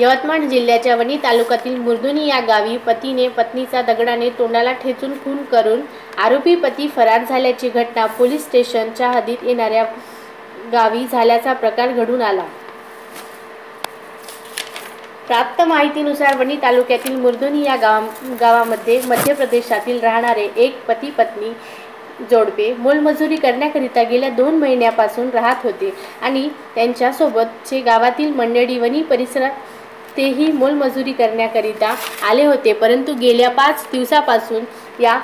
यवतमाळ जिल्ह्याच्या वणी तालुक्यातील मुर्दुनी या गावी पतीने पत्नीचा दगडाने तोंडाला ठेचून खून करून आरोपी पती फरार झाल्याची घटना पोलीस स्टेशनच्या हद्दीत येणाऱ्या गावी झाल्याचा प्रकार घडून आला. प्राप्त माहितीनुसार वणी तालुक्यातील मुर्दुनी या गाव गावामध्ये मध्य प्रदेशातील राहणारे एक पती पत्नी जोडपे मोलमजुरी करण्याकरिता गेल्या दोन महिन्यापासून राहत होते आणि त्यांच्यासोबतचे गावातील मंडळी वणी परिसरात तेही मोलमजुरी करण्याकरिता आले होते. परंतु गेल्या पाच दिवसापासून या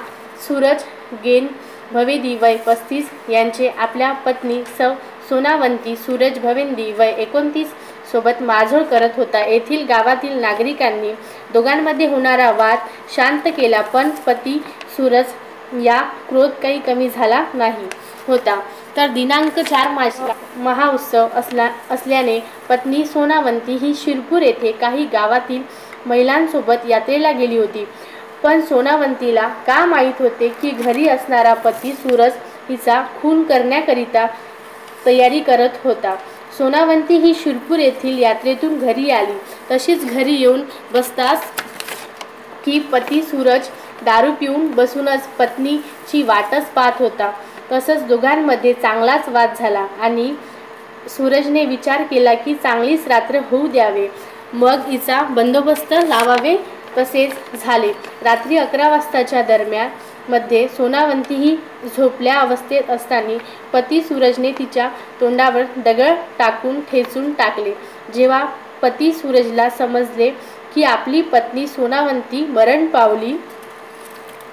सूरज गेन भवेदी वय पस्तीस यांचे आपल्या पत्नी सौ सोनावंती सूरज भवेंदी वय एकोणतीस सोबत माझोळ करत होता. येथील गावातील नागरिकांनी दोघांमध्ये होणारा वाद शांत केला पण पती सूरज या क्रोध काही कमी झाला नाही होता. तर दिनांक चार मार्चला महाउत्सव असला असल्याने पत्नी सोनावंती ही शिरपूर येथे काही गावातील महिलांसोबत यात्रेला गेली होती. पण सोनावंतीला का माहीत होते की घरी असणारा पती सूरज हिचा खून करण्याकरिता तयारी करत होता? सोनावंती ही शिरपूर येथील यात्रेतून घरी आली. तशीच घरी येऊन बसताच की पती सूरज दारू पिऊन बसूनच पत्नीची वाटच पाहत होता. तसंच दोघांमध्ये चांगलाच वाद झाला आणि सूरजने विचार केला की चांगलीच रात्र होऊ द्यावे. मग हिचा बंदोबस्त लावावे तसेच झाले. रात्री अकरा वाजताच्या दरम्यानमध्ये सोनावंतीही झोपल्या अवस्थेत असताना पती सूरजने तिच्या तोंडावर दगड टाकून ठेचून टाकले. जेव्हा पती सूरजला समजले की आपली पत्नी सोनावंती मरण पावली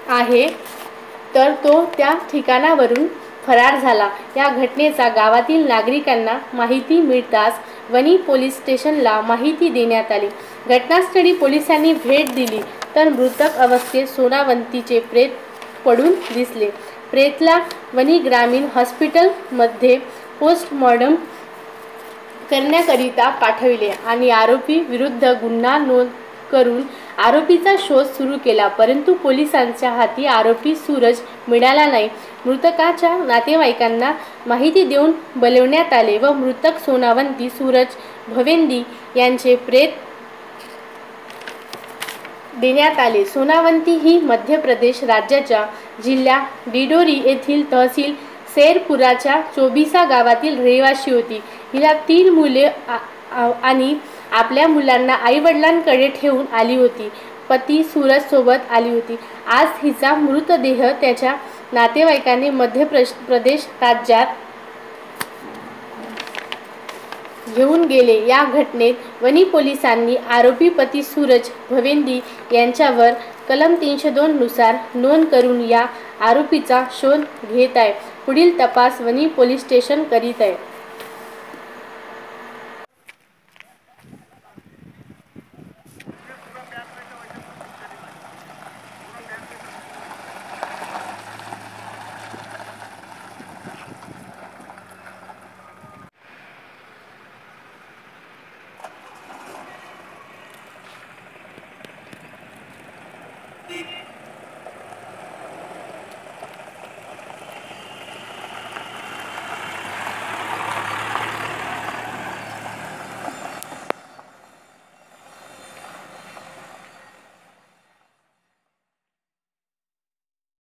आहे तर तो त्या ठिकाणावरून फरार झाला. या घटनेचा गावातील नागरिकांना माहिती मिळताच वणी पोलीस स्टेशनला माहिती देण्यात आली. घटनास्थळी पोलिसांनी भेट दिली तर मृतक अवस्थेत सोनावंतीचे प्रेत पडून दिसले. प्रेतला वणी ग्रामीण हॉस्पिटलमध्ये पोस्टमॉर्टम करण्याकरिता पाठविले आणि आरोपी विरुद्ध गुन्हा नोंद करून आरोपीचा शोध सुरू केला परंतु पोलिसांच्या हाती आरोपी सूरज मिळाला नाही. मृतकाच्या नातेवाईकांना माहिती देऊन बोलवण्यात आले व मृतक सोनावंती सूरज भवेंदी यांचे प्रेत देण्यात आले. सोनावंती ही मध्य प्रदेश राज्याच्या जिल्हा डिडोरी येथील तहसील सेरपुराच्या चोबिसा गावातील रहिवाशी होती. हिला तीन मुले आणि आपल्या मुलांना आईवडिलांकडे ठेवून आली होती. पती सूरजसोबत आली होती. आज हिचा मृतदेह त्याच्या नातेवाईकांनी मध्य प्रदेश राज्यात घेऊन गेले. या घटनेत वणी पोलिसांनी आरोपी पती सूरज भवेंदी यांच्यावर कलम तीनशे दोन नुसार नोंद करून या आरोपीचा शोध घेत आहे. पुढील तपास वणी पोलीस स्टेशन करीत आहे.